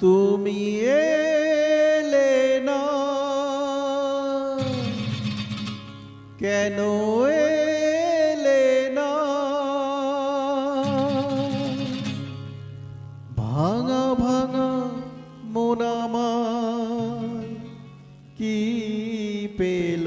তুমি এলে না। কেন এলে না? ভাঙা ভাঙা মন আমার কি পেল?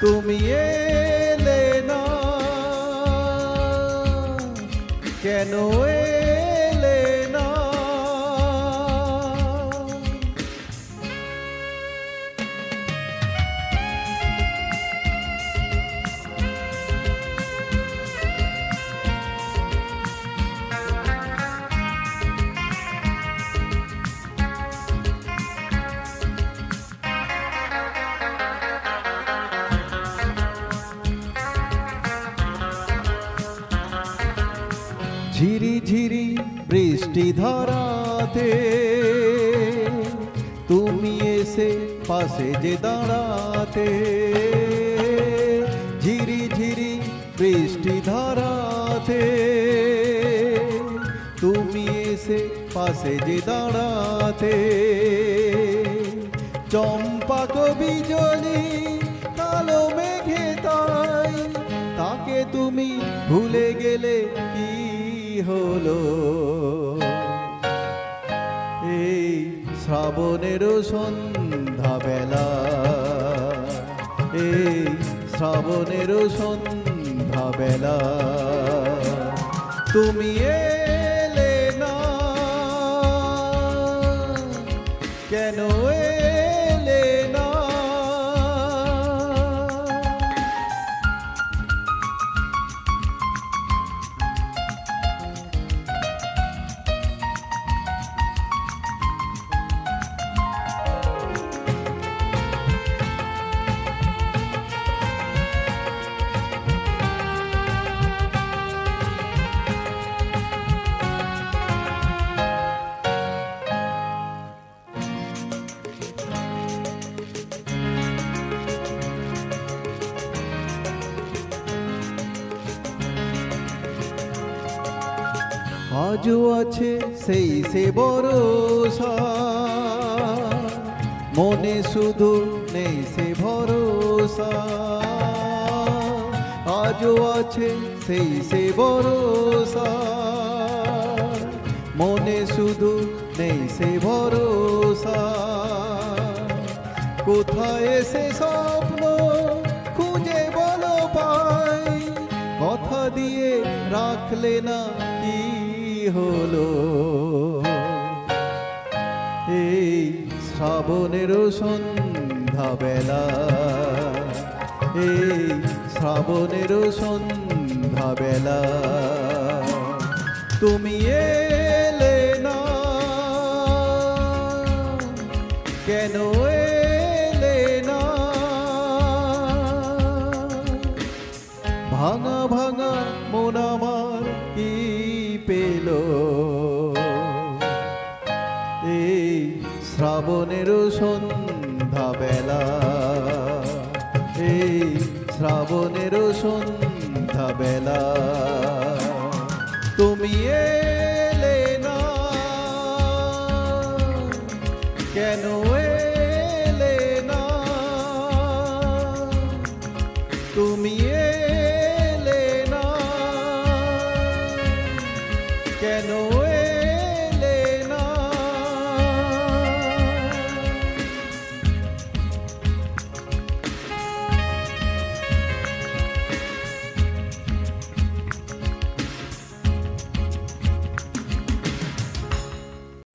তুমি এলে না কেন ঝিরি ঝিরি বৃষ্টি ধরাতে। তুমি এসে পাশে যে দাঁড়াতে। ঝিরি ঝিরি বৃষ্টি ধরাতে। তুমি এসে পাশে যে দাঁড়াতে। চম্পা কবি জলি কালো মেঘে তাই তাকে তুমি ভুলে গেলে কি হলো। এই শ্রাবণের সন্ধ্যা বেলা এই শ্রাবণের সন্ধ্যা বেলা তুমি এলে না। কেন এলে আজও আছে সেই সে ভরসা মনে শুধু নেই সে ভরসা আজও আছে সেই সে ভরসা মনে শুধু নেই সে ভরসা কোথায় সে স্বপ্ন খুঁজে বলো পাই কথা দিয়ে রাখলে না কি হলো। এই শ্রাবণের সন্ধ্যা বেলা এই শ্রাবণের সন্ধ্যা বেলা তুমি এলে না। কেন এলে না? ভাঙা ভাঙা শ্রাবণের সন্ধ্যাবেলা। তুমি এলে না। কেন এলে না? তুমি এলে না। কেন